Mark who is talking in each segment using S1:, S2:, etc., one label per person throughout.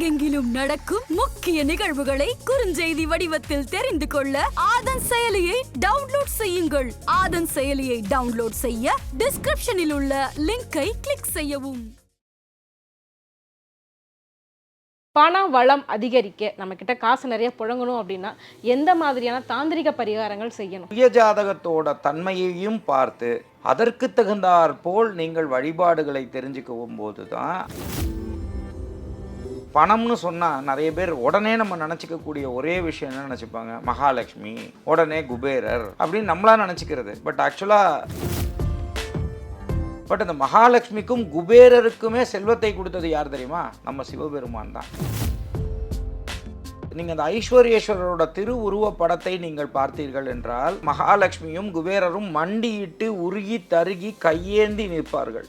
S1: உலகெங்கிலும் நடக்கும் முக்கிய நிகழ்வுகளை குறுஞ்செய்தி வடிவத்தில் தெரிந்து கொள்ள ஆதன் செயலியை டவுன்லோட் செய்யுங்கள். ஆதன் செயலியை டவுன்லோட் செய்ய டிஸ்கிரிப்ஷனில் உள்ள லிங்கை கிளிக் செய்யவும்.
S2: பண வளம் அதிகரிக்க நம்ம கிட்ட காசு நிறைய புழங்கணும் அப்படின்னா எந்த மாதிரியான தாந்திரிக பரிகாரங்கள் செய்யணும்?
S3: சுயஜாதகத்தோட தன்மையையும் பார்த்து அதற்கு தகுந்தாற் போல் நீங்கள் வழிபாடுகளை தெரிஞ்சுக்கவும் போது தான் பணம்னு சொன்னால் நிறைய பேர் உடனே நம்ம நினச்சிக்கக்கூடிய ஒரே விஷயம் என்ன நினச்சிப்பாங்க? மகாலட்சுமி உடனே குபேரர் அப்படின்னு நம்மளா நினச்சிக்கிறது. பட் ஆக்சுவலாக பட் அந்த மகாலட்சுமிக்கும் குபேரருக்குமே செல்வத்தை கொடுத்தது யார் தெரியுமா? நம்ம சிவபெருமான் தான். நீங்கள் அந்த ஐஸ்வர்யேஸ்வரரோட திருவுருவ படத்தை நீங்கள் பார்த்தீர்கள் என்றால் மகாலட்சுமியும் குபேரரும் மண்டியிட்டு உருகி தருகி கையேந்தி நிற்பார்கள்.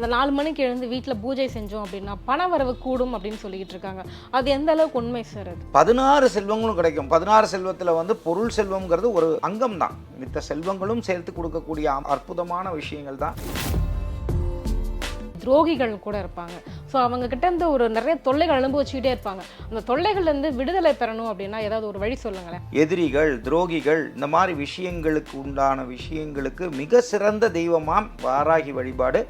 S2: இந்த நாலு மணிக்கு எழுந்து வீட்டில் பூஜை செஞ்சோம் அப்படின்னா பண வரவு கூடும் அப்படின்னு சொல்லிக்கிட்டு இருக்காங்க. அது எந்த அளவுக்கு உண்மை சார் அது?
S3: பதினாறு செல்வங்களும் கிடைக்கும். பதினாறு செல்வத்தில் வந்து பொருள் செல்வம்ங்கிறது ஒரு அங்கம் தான். மித்த செல்வங்களும் சேர்த்து கொடுக்கக்கூடிய அற்புதமான விஷயங்கள் தான்.
S2: துரோகிகள் கூட இருப்பாங்க. ஸோ அவங்க கிட்ட இருந்து ஒரு நிறைய தொல்லைகள் அனுபவிச்சுக்கிட்டே இருப்பாங்க. அந்த தொல்லைகள்ல இருந்து விடுதலை பெறணும் அப்படின்னா ஏதாவது ஒரு வழி சொல்லுங்களேன்.
S3: எதிரிகள் துரோகிகள் இந்த மாதிரி விஷயங்களுக்கு உண்டான விஷயங்களுக்கு மிக சிறந்த தெய்வமாம் வாராகி வழிபாடு.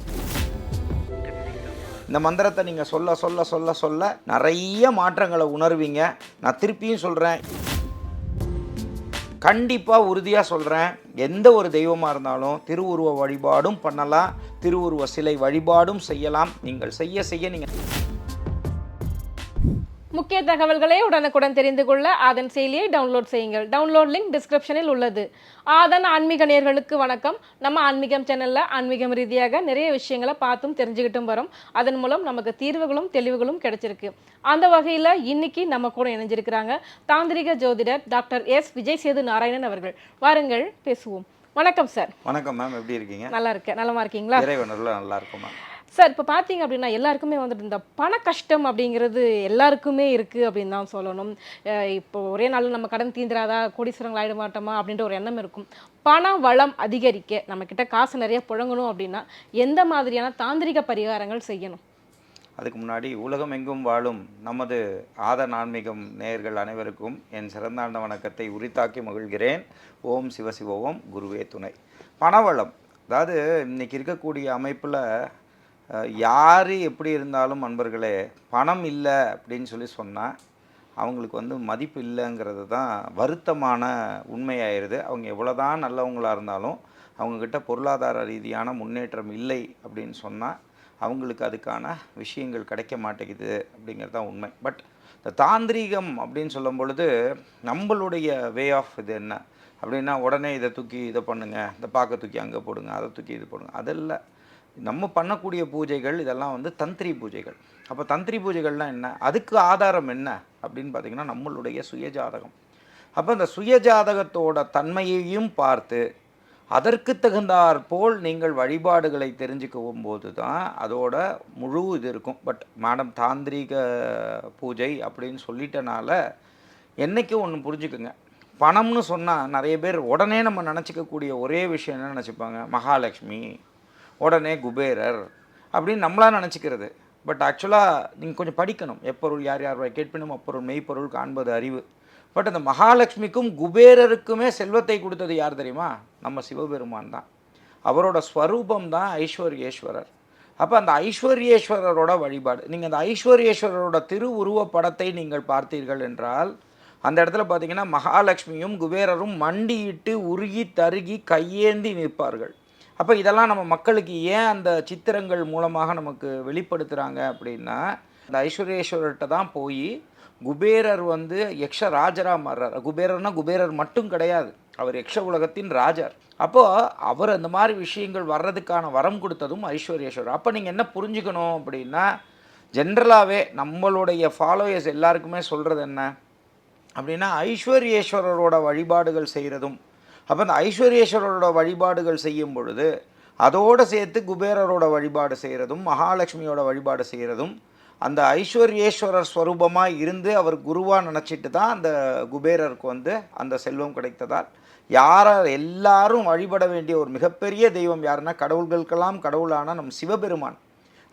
S3: இந்த மந்திரத்தை நீங்கள் சொல்ல சொல்ல சொல்ல சொல்ல நிறைய மாற்றங்களை உணர்வீங்க. நான் திருப்பியும் சொல்கிறேன் கண்டிப்பாக உறுதியாக சொல்கிறேன் எந்த ஒரு தெய்வமாக இருந்தாலும் திருவுருவ வழிபாடும் பண்ணலாம். திருவுருவ சிலை வழிபாடும் செய்யலாம். நீங்கள் செய்ய செய்ய நீங்கள்
S2: முக்கிய தகவல்களை உடனுக்குடன் தெரிந்து கொள்ள ஆதன் செயலியை டவுன்லோட் செய்யுங்கள். டவுன்லோட் லிங்க் டிஸ்கிரிப்ஷனில் உள்ளது. ஆதன் ஆன்மீக நேயர்களுக்கு வணக்கம். நம்ம ஆன்மீகம் சேனல்ல ஆன்மீகம் ரீதியாக நிறைய விஷயங்களை பார்த்தும் தெரிஞ்சுக்கிட்டும் வரோம். அதன் மூலம் நமக்கு தீர்வுகளும் தெளிவுகளும் கிடைச்சிருக்கு. அந்த வகையில் இன்னைக்கு நம்ம கூட இணைஞ்சிருக்கிறாங்க தாந்திரிக ஜோதிடர் டாக்டர் எஸ். விஜய் சேது நாராயணன் அவர்கள். வாருங்கள் பேசுவோம். வணக்கம் சார்.
S3: வணக்கம் மேம் எப்படி இருக்கீங்க?
S2: நல்லா இருக்கேன். நலமா இருக்கீங்களா?
S3: நல்லா நல்லா இருக்கும்
S2: சார் இப்போ பார்த்தீங்க அப்படின்னா எல்லாருக்குமே வந்துட்டு இந்த பண கஷ்டம் அப்படிங்கிறது எல்லாருக்குமே இருக்குது அப்படின்னு தான் சொல்லணும். இப்போ ஒரே நாளில் நம்ம கடன் தீந்துராதா கோடீஸ்வரங்கள் ஆகிட மாட்டோமா அப்படின்ற ஒரு எண்ணம் இருக்கும். பண வளம் அதிகரிக்க நம்மக்கிட்ட காசு நிறைய புழங்கணும் அப்படின்னா எந்த மாதிரியான தாந்திரிக பரிகாரங்கள் செய்யணும்?
S3: அதுக்கு முன்னாடி உலகம் எங்கும் வாழும் நமது ஆத ஆன்மீகம் நேயர்கள் அனைவருக்கும் என் சிறந்தாண்ட வணக்கத்தை உரித்தாக்கி மகிழ்கிறேன். ஓம் சிவசிவ ஓம் குருவே துணை. பணவளம் அதாவது இன்னைக்கு இருக்கக்கூடிய அமைப்பில் யார் எப்படி இருந்தாலும் நண்பர்களே பணம் இல்லை அப்படின்னு சொல்லி சொன்னால் அவங்களுக்கு வந்து மதிப்பு இல்லைங்கிறது தான் வருத்தமான உண்மையாயிருது. அவங்க எவ்வளோதான் நல்லவங்களாக இருந்தாலும் அவங்கக்கிட்ட பொருளாதார ரீதியான முன்னேற்றம் இல்லை அப்படின்னு சொன்னால் அவங்களுக்கு அதுக்கான விஷயங்கள் கிடைக்க மாட்டேங்குது அப்படிங்கிறது தான் உண்மை. பட் இந்த தாந்திரீகம் அப்படின்னு சொல்லும் பொழுது நம்மளுடைய வே ஆஃப் இது என்ன? அப்படின்னா உடனே இதை தூக்கி இதை பண்ணுங்கள் இந்த பாக்க தூக்கி அங்கே போடுங்க அதை தூக்கி இது போடுங்க. அதெல்லாம் நம்ம பண்ணக்கூடிய பூஜைகள் இதெல்லாம் வந்து தந்திரி பூஜைகள். அப்போ தந்திரி பூஜைகள்லாம் என்ன? அதுக்கு ஆதாரம் என்ன? அப்படின்னு பார்த்தீங்கன்னா நம்மளுடைய சுயஜாதகம். அப்போ இந்த சுயஜாதகத்தோட தன்மையையும் பார்த்து அதற்கு தகுந்தாற் போல் நீங்கள் வழிபாடுகளை தெரிஞ்சுக்கவும் போது தான் அதோட முழு இது இருக்கும். பட் மேடம் தாந்திரிக பூஜை அப்படின்னு சொல்லிட்டனால என்றைக்கும் ஒன்று புரிஞ்சுக்குங்க. பணம்னு சொன்னால் நிறைய பேர் உடனே நம்ம நினச்சிக்கக்கூடிய ஒரே விஷயம் என்ன நினச்சிப்பாங்க? மகாலட்சுமி உடனே குபேரர் அப்படின்னு நம்மளாக நினச்சிக்கிறது. பட் ஆக்சுவலாக நீங்கள் கொஞ்சம் படிக்கணும். எப்பொருள் யார் யார் கேட்பினும் அப்பொருள் மெய்ப்பொருள் காண்பது அறிவு. பட் அந்த மகாலட்சுமிக்கும் குபேரருக்குமே செல்வத்தை கொடுத்தது யார் தெரியுமா? நம்ம சிவபெருமான் தான். அவரோட ஸ்வரூபம் தான் ஐஸ்வர்யேஸ்வரர். அப்போ அந்த ஐஸ்வர்யேஸ்வரரோட வழிபாடு நீங்கள் அந்த ஐஸ்வர்யேஸ்வரரோட திருவுருவ படத்தை நீங்கள் பார்த்தீர்கள் என்றால் அந்த இடத்துல பார்த்தீங்கன்னா மகாலட்சுமியும் குபேரரும் மண்டியிட்டு உருகி தருகி கையேந்தி நிற்பார்கள். அப்போ இதெல்லாம் நம்ம மக்களுக்கு ஏன் அந்த சித்திரங்கள் மூலமாக நமக்கு வெளிப்படுத்துகிறாங்க அப்படின்னா அந்த ஐஸ்வர்யேஸ்வரர்கிட்ட தான் போய் குபேரர் வந்து யக்ஷ ராஜரா மாறுறார். குபேரர்னா குபேரர் மட்டும் கிடையாது. அவர் யக்ஷ உலகத்தின் ராஜர். அப்போது அவர் அந்த மாதிரி விஷயங்கள் வர்றதுக்கான வரம் கொடுத்ததும் ஐஸ்வர்யேஸ்வரர். அப்போ நீங்கள் என்ன புரிஞ்சுக்கணும் அப்படின்னா ஜென்ரலாகவே நம்மளுடைய ஃபாலோயர்ஸ் எல்லாருக்குமே சொல்கிறது என்ன? அப்படின்னா ஐஸ்வர்யேஸ்வரரோட வழிபாடுகள் செய்கிறதும் அப்போ அந்த ஐஸ்வர்யேஸ்வரரோட வழிபாடுகள் செய்யும் பொழுது அதோடு சேர்த்து குபேரரோட வழிபாடு செய்கிறதும் மகாலட்சுமியோட வழிபாடு செய்கிறதும் அந்த ஐஸ்வர்யேஸ்வரர் ஸ்வரூபமாக இருந்து அவர் குருவாக நினச்சிட்டு தான் அந்த குபேரருக்கு வந்து அந்த செல்வம் கிடைத்ததால் யாரை எல்லாரும் வழிபட வேண்டிய ஒரு மிகப்பெரிய தெய்வம் யாருன்னா கடவுள்களுக்கெல்லாம் கடவுளான நம் சிவபெருமான்.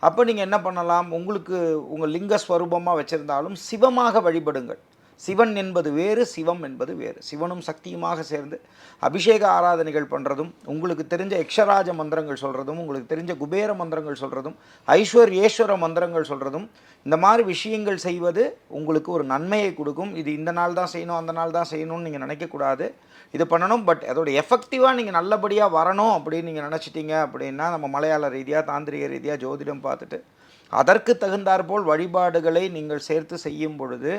S3: அப்போ நீங்கள் என்ன பண்ணலாம்? உங்களுக்கு உங்கள் லிங்க ஸ்வரூபமாக வச்சுருந்தாலும் சிவமாக வழிபடுங்கள். சிவன் என்பது வேறு சிவம் என்பது வேறு. சிவனும் சக்தியுமாக சேர்ந்து அபிஷேக ஆராதனைகள் பண்ணுறதும் உங்களுக்கு தெரிஞ்ச யக்ஷராஜ மந்திரங்கள் சொல்கிறதும் உங்களுக்கு தெரிஞ்ச குபேர மந்திரங்கள் சொல்கிறதும் ஐஸ்வர்யேஸ்வர மந்திரங்கள் சொல்கிறதும் இந்த மாதிரி விஷயங்கள் செய்வது உங்களுக்கு ஒரு நன்மையை கொடுக்கும். இது இந்த நாள் தான் செய்யணும் அந்த நாள் தான் செய்யணும்னு நீங்கள் நினைக்கக்கூடாது. இது பண்ணணும் பட் அதோட எஃபெக்டிவாக நீங்கள் நல்லபடியாக வரணும் அப்படின்னு நீங்கள் நினச்சிட்டிங்க அப்படின்னா நம்ம மலையாள ரீதியாக தாந்திரிக ரீதியாக ஜோதிடம் பார்த்துட்டு அதற்கு தகுந்தாற்போல் வழிபாடுகளை நீங்கள் சேர்த்து செய்யும் பொழுது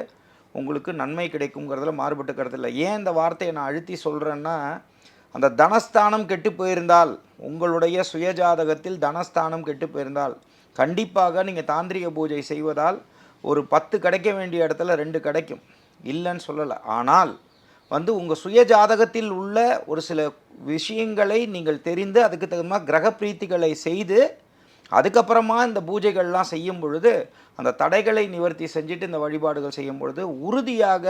S3: உங்களுக்கு நன்மை கிடைக்குங்கிறதுல மாறுபட்டு கருத்து ஏன் இந்த வார்த்தையை நான் அழுத்தி சொல்கிறேன்னா அந்த தனஸ்தானம் கெட்டு போயிருந்தால் உங்களுடைய சுயஜாதகத்தில் தனஸ்தானம் கெட்டு போயிருந்தால் கண்டிப்பாக நீங்கள் தாந்திரிக பூஜை செய்வதால் ஒரு பத்து கிடைக்க வேண்டிய இடத்துல ரெண்டு கிடைக்கும். இல்லைன்னு சொல்லலை. ஆனால் வந்து உங்கள் சுய ஜாதகத்தில் உள்ள ஒரு சில விஷயங்களை நீங்கள் தெரிந்து அதுக்கு தகுந்த மாதிரி கிரக பிரீத்திகளை செய்து அதுக்கப்புறமா இந்த பூஜைகள்லாம் செய்யும் பொழுது அந்த தடைகளை நிவர்த்தி செஞ்சுட்டு இந்த வழிபாடுகள் செய்யும் பொழுது உறுதியாக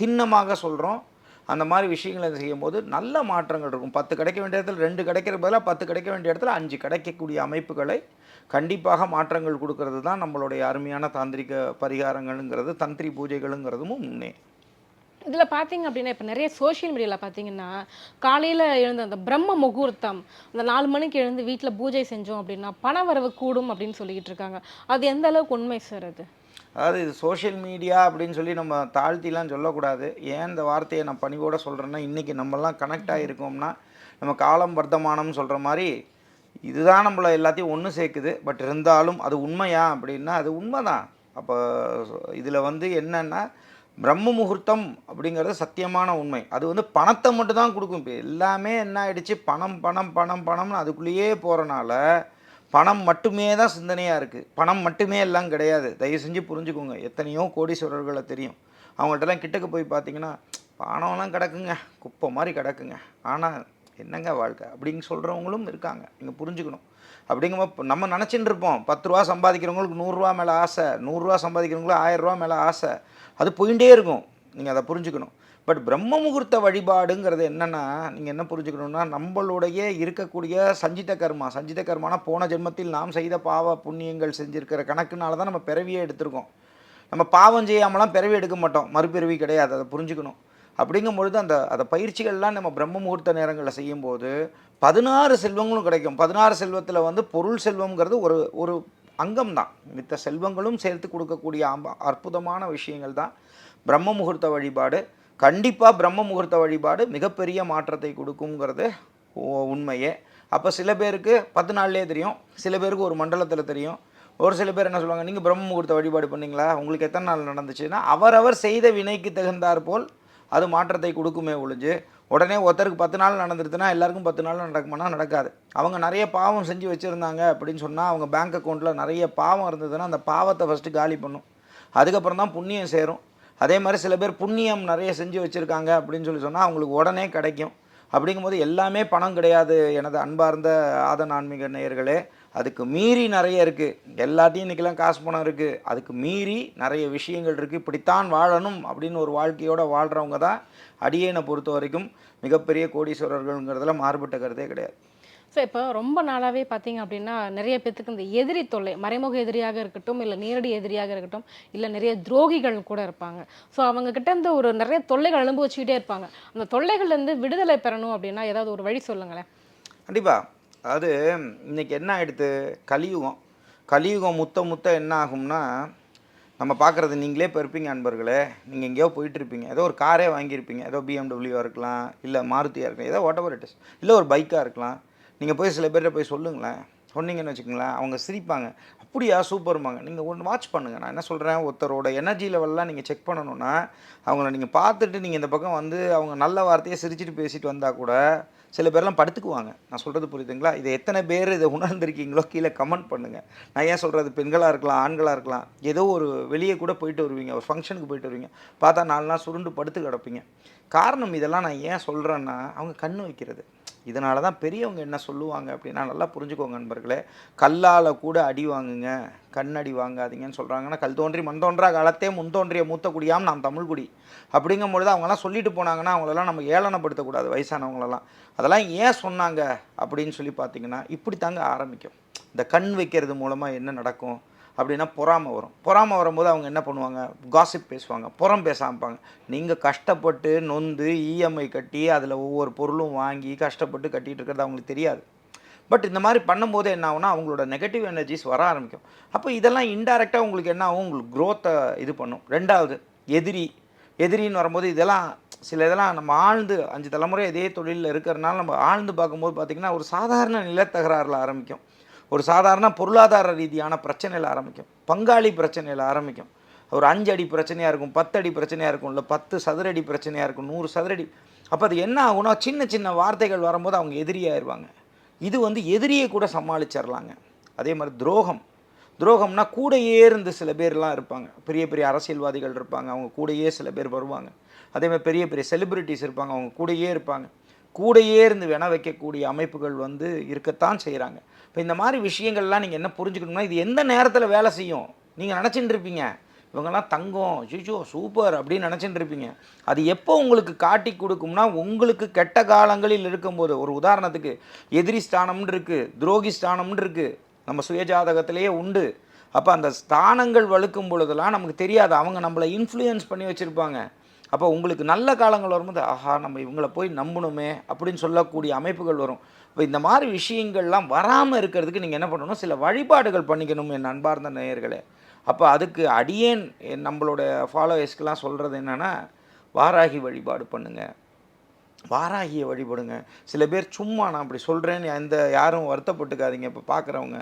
S3: திண்ணமாக சொல்கிறோம் அந்த மாதிரி விஷயங்களை செய்யும்போது நல்ல மாற்றங்கள் இருக்கும். பத்து கிடைக்க வேண்டிய இடத்துல ரெண்டு கிடைக்கிற பதிலாக பத்து கிடைக்க வேண்டிய இடத்துல அஞ்சு கிடைக்கக்கூடிய அமைப்புகளை கண்டிப்பாக மாற்றங்கள் கொடுக்கறது தான் நம்மளுடைய அருமையான தாந்திரிக பரிகாரங்கள்ங்கிறது தந்திரி பூஜைகளுங்கிறதும் முன்னே.
S2: இதில் பார்த்தீங்க அப்படின்னா இப்போ நிறைய சோஷியல் மீடியாவில் பார்த்தீங்கன்னா காலையில் எழுந்த அந்த பிரம்ம முகூர்த்தம் அந்த நாலு மணிக்கு எழுந்து வீட்டில் பூஜை செஞ்சோம் அப்படின்னா பண வரவு கூடும் அப்படின்னு சொல்லிக்கிட்டு இருக்காங்க. அது எந்த அளவுக்கு உண்மை சார் அது?
S3: அதாவது இது சோஷியல் மீடியா அப்படின்னு சொல்லி நம்ம தாழ்த்திலாம் சொல்லக்கூடாது. ஏன் இந்த வார்த்தையை நான் பணிவோட சொல்கிறேன்னா இன்றைக்கி நம்மலாம் கனெக்ட் ஆகிருக்கோம்னா நம்ம காலம் வர்த்தமானம்னு சொல்கிற மாதிரி இதுதான் நம்மளை எல்லாத்தையும் ஒன்று சேர்க்குது. பட் இருந்தாலும் அது உண்மையா அப்படின்னா அது உண்மைதான். அப்போ இதில் வந்து என்னென்னா பிரம்ம முகூர்த்தம் அப்படிங்கிறது சத்தியமான உண்மை. அது வந்து பணத்தை மட்டும் தான் கொடுக்கும். இப்போ எல்லாமே என்ன ஆகிடுச்சு பணம் பணம் பணம் பணம்னு அதுக்குள்ளேயே போகிறனால பணம் மட்டுமே தான் சிந்தனையாக இருக்குது பணம் மட்டுமே எல்லாம் கிடையாது. தயவு செஞ்சு புரிஞ்சுக்கோங்க. எத்தனையோ கோடீஸ்வரர்களை தெரியும். அவங்கள்ட்டலாம் கிட்டக்க போய் பார்த்தீங்கன்னா பணம்லாம் கிடக்குங்க. குப்பை மாதிரி கிடக்குங்க. ஆனால் என்னங்க வாழ்க்கை? அப்படின்னு சொல்கிறவங்களும் இருக்காங்க. நீங்கள் புரிஞ்சுக்கணும். அப்படிங்கும்போது நம்ம நினச்சின்னு இருப்போம் பத்து ரூபா சம்பாதிக்கிறவங்களுக்கு நூறுரூவா மேலே ஆசை நூறுரூவா சம்பாதிக்கிறவங்களுக்கு ஆயிரரூவா மேலே ஆசை. அது போயிட்டே இருக்கும். நீங்கள் அதை புரிஞ்சுக்கணும். பட் பிரம்ம முகூர்த்த வழிபாடுங்கிறது என்னென்னா நீங்கள் என்ன புரிஞ்சுக்கணும்னா நம்மளுடைய இருக்கக்கூடிய சஞ்சித கர்மா சஞ்சித கர்மானா போன ஜென்மத்தில் நாம் செய்த பாவ புண்ணியங்கள் செஞ்சுருக்கிற கணக்குனால தான் நம்ம பிறவியே எடுத்திருக்கோம். நம்ம பாவம் செய்யாமலாம் பிறவி எடுக்க மாட்டோம். மறுபிறவி கிடையாது. அதை புரிஞ்சுக்கணும். அப்படிங்கும் பொழுது அந்த அந்த பயிற்சிகள்லாம் நம்ம பிரம்ம முகூர்த்த நேரங்களில் செய்யும்போது பதினாறு செல்வங்களும் கிடைக்கும். பதினாறு செல்வத்தில் வந்து பொருள் செல்வம்ங்கிறது ஒரு ஒரு அங்கம் தான் மித்த செல்வங்களும் சேர்த்து கொடுக்கக்கூடிய அற்புதமான விஷயங்கள் தான் பிரம்ம முகூர்த்த வழிபாடு. கண்டிப்பாக பிரம்ம முகூர்த்த வழிபாடு மிகப்பெரிய மாற்றத்தை கொடுக்குங்கிறது உண்மையே. அப்போ சில பேருக்கு பத்து நாள்லேயே தெரியும் சில பேருக்கு ஒரு மண்டலத்தில் தெரியும். ஒரு சில பேர் என்ன சொல்லுவாங்க நீங்கள் பிரம்ம முகூர்த்த வழிபாடு பண்ணிங்களா? உங்களுக்கு எத்தனை நாள் நடந்துச்சுன்னா? அவரவர் செய்த வினைக்கு தகுந்தாற்போல் அது மாற்றத்தை கொடுக்குமே ஒழிஞ்சு உடனே ஒருத்தருக்கு பத்து நாள் நடந்துருதுன்னா எல்லாருக்கும் பத்து நாள் நடக்குமானா நடக்காது. அவங்க நிறைய பாவம் செஞ்சு வச்சுருந்தாங்க அப்படின்னு சொன்னால் அவங்க பேங்க் அக்கௌண்ட்டில் நிறைய பாவம் இருந்ததுன்னா அந்த பாவத்தை ஃபஸ்ட்டு காலி பண்ணும். அதுக்கப்புறம் தான் புண்ணியம் சேரும். அதே மாதிரி சில பேர் புண்ணியம் நிறைய செஞ்சு வச்சுருக்காங்க அப்படின்னு சொல்லி சொன்னால் அவங்களுக்கு உடனே கிடைக்கும். அப்படிங்கும்போது எல்லாமே பணம் கிடையாது எனது அன்பார்ந்த ஆதன் ஆன்மீக நேயர்களே. அதுக்கு மீறி நிறைய இருக்குது எல்லாத்தையும் இன்றைக்கெல்லாம் காசு பணம் இருக்குது அதுக்கு மீறி நிறைய விஷயங்கள் இருக்குது இப்படித்தான் வாழணும் அப்படின்னு ஒரு வாழ்க்கையோட வாழ்கிறவங்க தான் அடியேனை பொறுத்த வரைக்கும் மிகப்பெரிய கோடீஸ்வரர்கள்ங்கிறதுல மாறுபட்ட கருத்தே கிடையாது.
S2: ஸோ இப்போ ரொம்ப நாளாவே பார்த்தீங்க அப்படின்னா நிறைய பேத்துக்கு இந்த எதிரி தொல்லை மறைமுக எதிரியாக இருக்கட்டும் இல்லை நேரடி எதிரியாக இருக்கட்டும் இல்லை நிறைய துரோகிகள் கூட இருப்பாங்க. ஸோ அவங்க கிட்ட இருந்து ஒரு நிறைய தொல்லைகள் அனுபவிச்சுக்கிட்டே இருப்பாங்க. அந்த தொல்லைகள்லேருந்து விடுதலை பெறணும் அப்படின்னா ஏதாவது ஒரு வழி சொல்லுங்களேன்.
S3: கண்டிப்பாக அதாவது இன்னைக்கு என்ன ஆகிடுது கலியுகம். கலியுகம் முத்த முத்த என்ன ஆகும்னா நம்ம பார்க்குறது நீங்களே இப்போ இருப்பீங்க அன்பர்களே. நீங்கள் எங்கேயோ போயிட்டுருப்பீங்க ஏதோ ஒரு காரே வாங்கியிருப்பீங்க. ஏதோ பிஎம்டபிள்யூவாக இருக்கலாம் இல்லை மாருதியாக இருக்கலாம் ஏதோ வாட் எவர் இட் இஸ் இல்லை ஒரு பைக்காக இருக்கலாம். நீங்கள் போய் சில பேர்கிட்ட போய் சொல்லுங்களேன். சொன்னீங்கன்னு வச்சுக்கோங்களேன் அவங்க சிரிப்பாங்க. அப்படியா சூப்பர்மாங்க நீங்கள் ஒன்று வாட்ச் பண்ணுங்கள் நான் என்ன சொல்கிறேன் ஒருத்தரோட எனர்ஜி லெவல்லாம் நீங்கள் செக் பண்ணணும்னா அவங்கள நீங்கள் பார்த்துட்டு நீங்கள் இந்த பக்கம் வந்து அவங்க நல்ல வார்த்தையை சிரிச்சிட்டு பேசிட்டு வந்தால் கூட சில பேர்லாம் படுத்துக்குவாங்க. நான் சொல்கிறது புரியுதுங்களா? இதை எத்தனை பேர் இதை உணர்ந்திருக்கீங்களோ கீழே கமெண்ட் பண்ணுங்கள் நான் ஏன் சொல்கிறது பெண்களாக இருக்கலாம் ஆண்களாக இருக்கலாம். ஏதோ ஒரு வெளியே கூட போயிட்டு வருவீங்க. ஒரு ஃபங்க்ஷனுக்கு போயிட்டு வருவீங்க. பார்த்தா நாலு நாள் சுருண்டு படுத்து கிடப்பீங்க. காரணம் இதெல்லாம் நான் ஏன் சொல்கிறேன்னா அவங்க கண்ணு வைக்கிறது. இதனால தான் பெரியவங்க என்ன சொல்லுவாங்க அப்படின்னா நல்லா புரிஞ்சுக்கோங்க நண்பர்களே கல்லால் கூட அடி வாங்குங்க கண்ணடி வாங்காதீங்கன்னு சொல்கிறாங்கன்னா கல் தோன்றி மண் தோன்றா காலத்தே முன் தோன்றிய மூத்த குடியாம் நாம் தமிழ் குடி. அப்படிங்கும் பொழுது அவங்கெல்லாம் சொல்லிட்டு போனாங்கன்னா அவங்களெல்லாம் நம்ம ஏளனப்படுத்தக்கூடாது வயசானவங்களெல்லாம். அதெல்லாம் ஏன் சொன்னாங்க அப்படின்னு சொல்லி பார்த்தீங்கன்னா இப்படி தாங்க ஆரம்பிக்கும். இந்த கண் வைக்கிறது மூலமாக என்ன நடக்கும்? அப்படின்னா பொறாமை வரும். பொறாமை வரும்போது அவங்க என்ன பண்ணுவாங்க? காசிப் பேசுவாங்க. புறம் பேச நீங்கள் கஷ்டப்பட்டு நொந்து இஎம்ஐ கட்டி அதில் ஒவ்வொரு பொருளும் வாங்கி கஷ்டப்பட்டு கட்டிகிட்டு இருக்கிறது அவங்களுக்கு தெரியாது. பட் இந்த மாதிரி பண்ணும்போது என்ன ஆகுனா அவங்களோட நெகட்டிவ் எனர்ஜிஸ் வர ஆரம்பிக்கும். அப்போ இதெல்லாம் இன்டைரக்டாக உங்களுக்கு என்ன ஆகும்? உங்களுக்கு க்ரோத்தை இது பண்ணும். ரெண்டாவது எதிரி. எதிரின்னு வரும்போது இதெல்லாம் சில இதெல்லாம் நம்ம ஆழ்ந்து அஞ்சு தலைமுறை இதே தொழிலில் இருக்கிறனால நம்ம ஆழ்ந்து பார்க்கும்போது பார்த்திங்கன்னா ஒரு சாதாரண நிலத்தகராறில் ஆரம்பிக்கும். ஒரு சாதாரண பொருளாதார ரீதியான பிரச்சனையில் ஆரம்பிக்கும். பங்காளி பிரச்சனையில் ஆரம்பிக்கும். ஒரு அஞ்சு அடி பிரச்சனையாக இருக்கும் பத்து அடி பிரச்சனையாக இருக்கும் இல்லை பத்து சதுரடி பிரச்சனையாக இருக்கும் நூறு சதுரடி. அப்போ அது என்ன ஆகுனா சின்ன சின்ன வார்த்தைகள் வரும்போது அவங்க எதிரியாயிருவாங்க இது வந்து எதிரியை கூட சமாளிச்சிடலாங்க அதே மாதிரி துரோகம். துரோகம்னா கூடையே இருந்து சில பேர்லாம் இருப்பாங்க. பெரிய பெரிய அரசியல்வாதிகள் இருப்பாங்க அவங்க கூடையே சில பேர் வருவாங்க. அதே மாதிரி பெரிய பெரிய செலிபிரிட்டிஸ் இருப்பாங்க அவங்க கூடையே இருப்பாங்க. கூடையே இருந்து வின வைக்கக்கூடிய அமைப்புகள் வந்து இருக்கத்தான் செய்கிறாங்க இப்போ இந்த மாதிரி விஷயங்கள்லாம் நீங்கள் என்ன புரிஞ்சுக்கணும்னா இது எந்த நேரத்தில் வேலை செய்யும்? நீங்கள் நினச்சிட்டு இருப்பீங்க. இவங்கெல்லாம் தங்கம் ஜிஜோ சூப்பர் அப்படின்னு நினச்சிட்டு இருப்பீங்க. அது எப்போ உங்களுக்கு காட்டி கொடுக்கும்னா உங்களுக்கு கெட்ட காலங்களில் இருக்கும்போது. ஒரு உதாரணத்துக்கு எதிரி ஸ்தானம்னு இருக்குது துரோகி ஸ்தானம்னு இருக்குது நம்ம சுயஜாதகத்திலேயே உண்டு. அப்போ அந்த ஸ்தானங்கள் வழுக்கும் பொழுதெல்லாம் நமக்கு தெரியாது. அவங்க நம்மளை இன்ஃப்ளூயன்ஸ் பண்ணி வச்சுருப்பாங்க. அப்போ உங்களுக்கு நல்ல காலங்கள் வரும்போது ஆஹா நம்ம இவங்களை போய் நம்பணுமே அப்படின்னு சொல்லக்கூடிய அமைப்புகள் வரும். இப்போ இந்த மாதிரி விஷயங்கள்லாம் வராமல் இருக்கிறதுக்கு நீங்கள் என்ன பண்ணணும்? சில வழிபாடுகள் பண்ணிக்கணும் என் அன்பார்ந்த நேயர்களே. அப்போ அதுக்கு அடியேன் நம்மளோட ஃபாலோவர்ஸ்க்கெலாம் சொல்கிறது என்னென்னா வாராகி வழிபாடு பண்ணுங்கள் வாராகியை வழிபடுங்க. சில பேர் சும்மா நான் அப்படி சொல்கிறேன்னு எந்த யாரும் வருத்தப்பட்டுக்காதீங்க. இப்போ பார்க்குறவங்க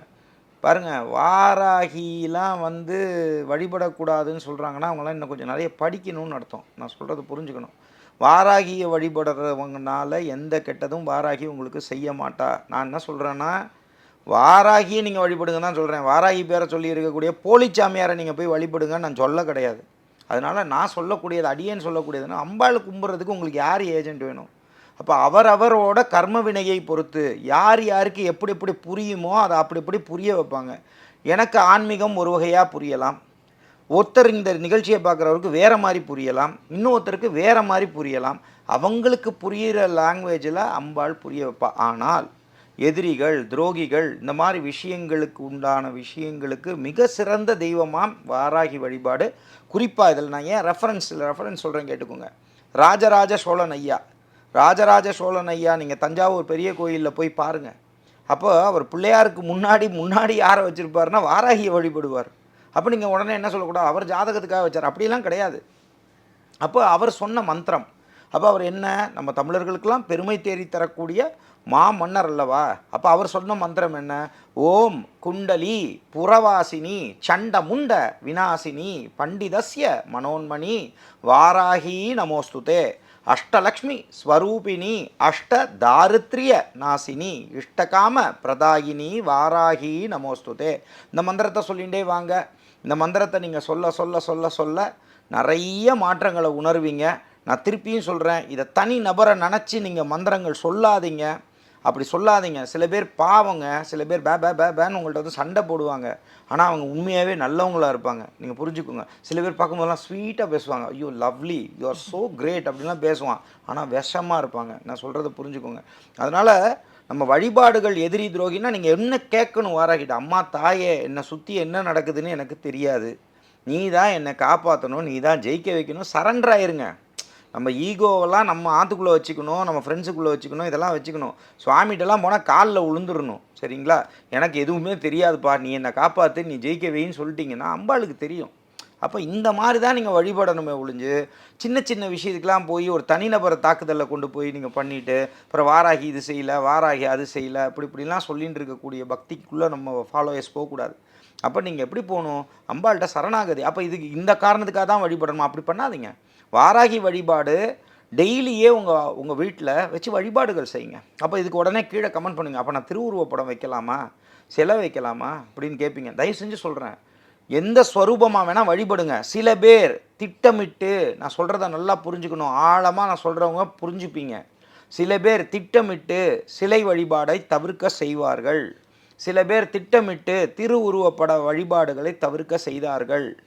S3: பாருங்கள் வாராகிலாம் வந்து வழிபடக்கூடாதுன்னு சொல்கிறாங்கன்னா அவங்களாம் இன்னும் கொஞ்சம் நிறைய படிக்கணும்னு அர்த்தம். நான் சொல்கிறத புரிஞ்சுக்கணும். வாராகியை வழிபடுறவங்கனால எந்த கெட்டதும் வாராகி உங்களுக்கு செய்ய மாட்டா. நான் என்ன சொல்கிறேன்னா வாராகியை நீங்கள் வழிபடுங்க தான் சொல்கிறேன் வாராகி பேரை சொல்லி இருக்கக்கூடிய போலிச்சாமியாரை நீங்கள் போய் வழிபடுங்கன்னு நான் சொல்ல கிடையாது. அதனால் நான் சொல்லக்கூடியது அடியேன்னு சொல்லக்கூடியதுன்னா அம்பாள் கும்புறதுக்கு உங்களுக்கு யார் ஏஜென்ட் வேணும்? அப்போ அவரவரோட கர்ம வினையை பொறுத்து யார் யாருக்கு எப்படி எப்படி புரியுமோ அதை அப்படி இப்படி புரிய வைப்பாங்க. எனக்கு ஆன்மீகம் ஒரு வகையாக புரியலாம். ஒருத்தர் இந்த நிகழ்ச்சியை பார்க்குறவருக்கு வேறு மாதிரி புரியலாம் இன்னொருத்தருக்கு வேறு மாதிரி புரியலாம். அவங்களுக்கு புரிகிற லாங்குவேஜில் அம்பாள் புரிய வைப்பா. ஆனால் எதிரிகள் துரோகிகள் இந்த மாதிரி விஷயங்களுக்கு உண்டான விஷயங்களுக்கு மிக சிறந்த தெய்வமாம் வாராகி வழிபாடு. குறிப்பாக இதில் நான் ஏன் ரெஃபரன்ஸில் ரெஃபரன்ஸ் சொல்கிறேன் கேட்டுக்கோங்க. ராஜராஜ சோழன் ஐயா. ராஜராஜ சோழன் ஐயா நீங்கள் தஞ்சாவூர் பெரிய கோயிலில் போய் பாருங்கள் அப்போ அவர் பிள்ளையாருக்கு முன்னாடி முன்னாடி யாரை வச்சுருப்பாருன்னா வாராகியை வழிபடுவார். அப்போ நீங்கள் உடனே என்ன சொல்லக்கூடாது? அவர் ஜாதகத்துக்காக வச்சார். அப்படிலாம் கிடையாது. அப்போ அவர் சொன்ன மந்திரம். அப்போ அவர் என்ன? நம்ம தமிழர்களுக்கெல்லாம் பெருமை தேடி தரக்கூடிய மா மன்னர் அல்லவா? அப்போ அவர் சொன்ன மந்திரம் என்ன? ஓம் குண்டலி புறவாசினி சண்ட முண்ட பண்டிதஸ்ய மனோன்மணி வாராகி நமோஸ்துதே அஷ்டலக்ஷ்மி ஸ்வரூபிணி அஷ்ட தாரித்ரிய நாசினி இஷ்டகாம பிரதாயினி வாராகி நமோஸ்துதே. இந்த மந்திரத்தை சொல்லிகிட்டே வாங்க. இந்த மந்திரத்தை நீங்கள் சொல்ல சொல்ல சொல்ல சொல்ல நிறைய மாற்றங்களை உணர்வீங்க. நான் திருப்பியும் சொல்கிறேன் இதை தனி நபரை நினச்சி நீங்கள் மந்திரங்கள் சொல்லாதீங்க. அப்படி சொல்லாதீங்க. சில பேர் பாவங்க சில பேர் பே பே பே பேன்னு உங்கள்கிட்ட வந்து சண்டை போடுவாங்க. ஆனால் அவங்க உண்மையாகவே நல்லவங்களா இருப்பாங்க. நீங்கள் புரிஞ்சுக்கோங்க. சில பேர் பார்க்கும்போதெல்லாம் ஸ்வீட்டாக பேசுவாங்க. ஐயோ lovely you are so great அப்படின்லாம் பேசுவான். ஆனால் விஷமாக இருப்பாங்க. நான் சொல்கிறத புரிஞ்சுக்கோங்க. அதனால் நம்ம வழிபாடுகள் எதிரி துரோகின்னா நீங்கள் என்ன கேட்கணும் வாராகிட்ட? அம்மா தாயே என்னை சுற்றி என்ன நடக்குதுன்னு எனக்கு தெரியாது. நீ தான் என்னை காப்பாற்றணும் நீ தான் ஜெயிக்க வைக்கணும். சரண்டர் ஆயிருங்க. நம்ம ஈகோவெல்லாம் நம்ம ஆற்றுக்குள்ளே வச்சுக்கணும் நம்ம ஃப்ரெண்ட்ஸுக்குள்ளே வச்சுக்கணும் இதெல்லாம் வச்சுக்கணும். சுவாமிகிட்டலாம் போனால் காலில் விழுந்துடணும் சரிங்களா? எனக்கு எதுவுமே தெரியாதுப்பா. நீ என்னை காப்பாற்று நீ ஜெயிக்க வைன்னு சொல்லிட்டீங்கன்னா அம்பாளுக்கு தெரியும். அப்போ இந்த மாதிரி தான் நீங்கள் வழிபடணுமே ஒழிஞ்சு சின்ன சின்ன விஷயத்துக்கெலாம் போய் ஒரு தனிநபரை தாக்குதலில் கொண்டு போய் நீங்கள் பண்ணிவிட்டு அப்புறம் வாராகி இது செய்யலை வாராகி அது செய்யலை இப்படி இப்படிலாம் சொல்லிகிட்டு இருக்கக்கூடிய பக்திக்குள்ளே நம்ம ஃபாலோயர்ஸ் போகக்கூடாது. அப்போ நீங்கள் எப்படி போகணும்? அம்பாள்கிட்ட சரணாகதி. அப்போ இதுக்கு இந்த காரணத்துக்காக தான் வழிபடணுமா? அப்படி பண்ணாதீங்க. வாராகி வழிபாடு டெய்லியே உங்கள் உங்கள் வீட்டில் வச்சு வழிபாடுகள் செய்யுங்க. அப்போ இதுக்கு உடனே கீழே கமெண்ட் பண்ணுங்கள் அப்போ நான் திருவுருவப்படம் வைக்கலாமா? சிலை வைக்கலாமா? அப்படின்னு கேட்பீங்க தயவு செஞ்சு சொல்கிறேன் எந்த ஸ்வரூபமாக வேணால் வழிபடுங்க. சில பேர் திட்டமிட்டு நான் சொல்கிறத நல்லா புரிஞ்சுக்கணும். ஆழமாக நான் சொல்கிறவங்க புரிஞ்சுப்பீங்க. சில பேர் திட்டமிட்டு சிலை வழிபாடை தவிர்க்க செய்வார்கள். சில பேர் திட்டமிட்டு திருவுருவப்பட வழிபாடுகளை தவிர்க்க செய்தார்கள்.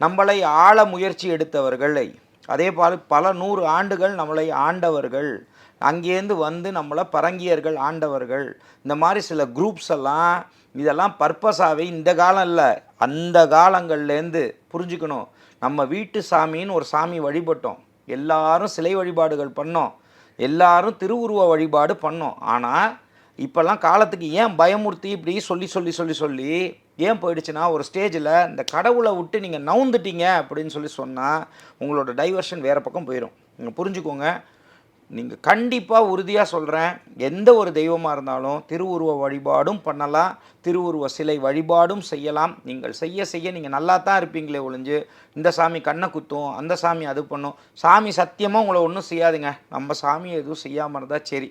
S3: நம்மளை ஆழ முயற்சி எடுத்தவர்களை. அதே போல் பல நூறு ஆண்டுகள் நம்மளை ஆண்டவர்கள். அங்கேருந்து வந்து நம்மளை பரங்கியர்கள் ஆண்டவர்கள் இந்த மாதிரி சில குரூப்ஸ் எல்லாம் இதெல்லாம் பர்பஸாகவே இந்த காலம் இல்லை. அந்த காலங்கள்லேருந்து புரிஞ்சுக்கணும். நம்ம வீட்டு சாமின்னு ஒரு சாமி வழிபட்டோம். எல்லாரும் சிலை வழிபாடுகள் பண்ணோம். எல்லாரும் திருவுருவ வழிபாடு பண்ணோம். ஆனால் இப்போல்லாம் காலத்துக்கு ஏன் பயமுறுத்தி இப்படி சொல்லி சொல்லி சொல்லி சொல்லி ஏன் போயிடுச்சுன்னா ஒரு ஸ்டேஜில் இந்த கடவுளை விட்டு நீங்கள் நவுந்துட்டீங்க அப்படின்னு சொல்லி சொன்னால் உங்களோட டைவர்ஷன் வேறு பக்கம் போயிடும் நீங்கள் புரிஞ்சுக்கோங்க. நீங்கள் கண்டிப்பாக உறுதியாக சொல்கிறேன் எந்த ஒரு தெய்வமாக இருந்தாலும் திருவுருவ வழிபாடும் பண்ணலாம். திருவுருவ சிலை வழிபாடும் செய்யலாம். நீங்கள் செய்ய செய்ய நீங்கள் நல்லா தான் இருப்பீங்களே ஒழிஞ்சு இந்த சாமி கண்ணை குத்தும் அந்த சாமி அது பண்ணும். சாமி சத்தியமாக உங்களை ஒன்றும் செய்யாதுங்க. நம்ம சாமி எதுவும் செய்யாமல் இருந்தால் சரி.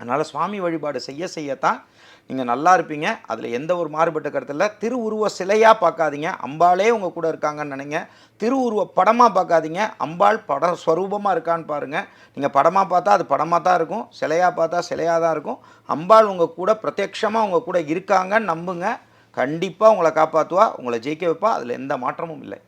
S3: அதனால் சுவாமி வழிபாடு செய்ய செய்யத்தான் நீங்கள் நல்லா இருப்பீங்க. அதில் எந்த ஒரு மாறுபட்ட கருத்தில் திருவுருவ சிலையாக பார்க்காதீங்க. அம்பாளே உங்கள் கூட இருக்காங்கன்னு நினைங்க. திருவுருவ படமாக பார்க்காதீங்க. அம்பாள் படம் ஸ்வரூபமாக இருக்கான்னு பாருங்கள் நீங்கள் படமாக பார்த்தா அது படமாக தான் இருக்கும். சிலையாக பார்த்தா சிலையாக தான் இருக்கும். அம்பாள் உங்கள் கூட பிரத்யக்ஷமாக உங்கள் கூட இருக்காங்கன்னு நம்புங்க. கண்டிப்பாக உங்களை காப்பாற்றுவா உங்களை ஜெயிக்க வைப்பா. அதில் எந்த மாற்றமும் இல்லை.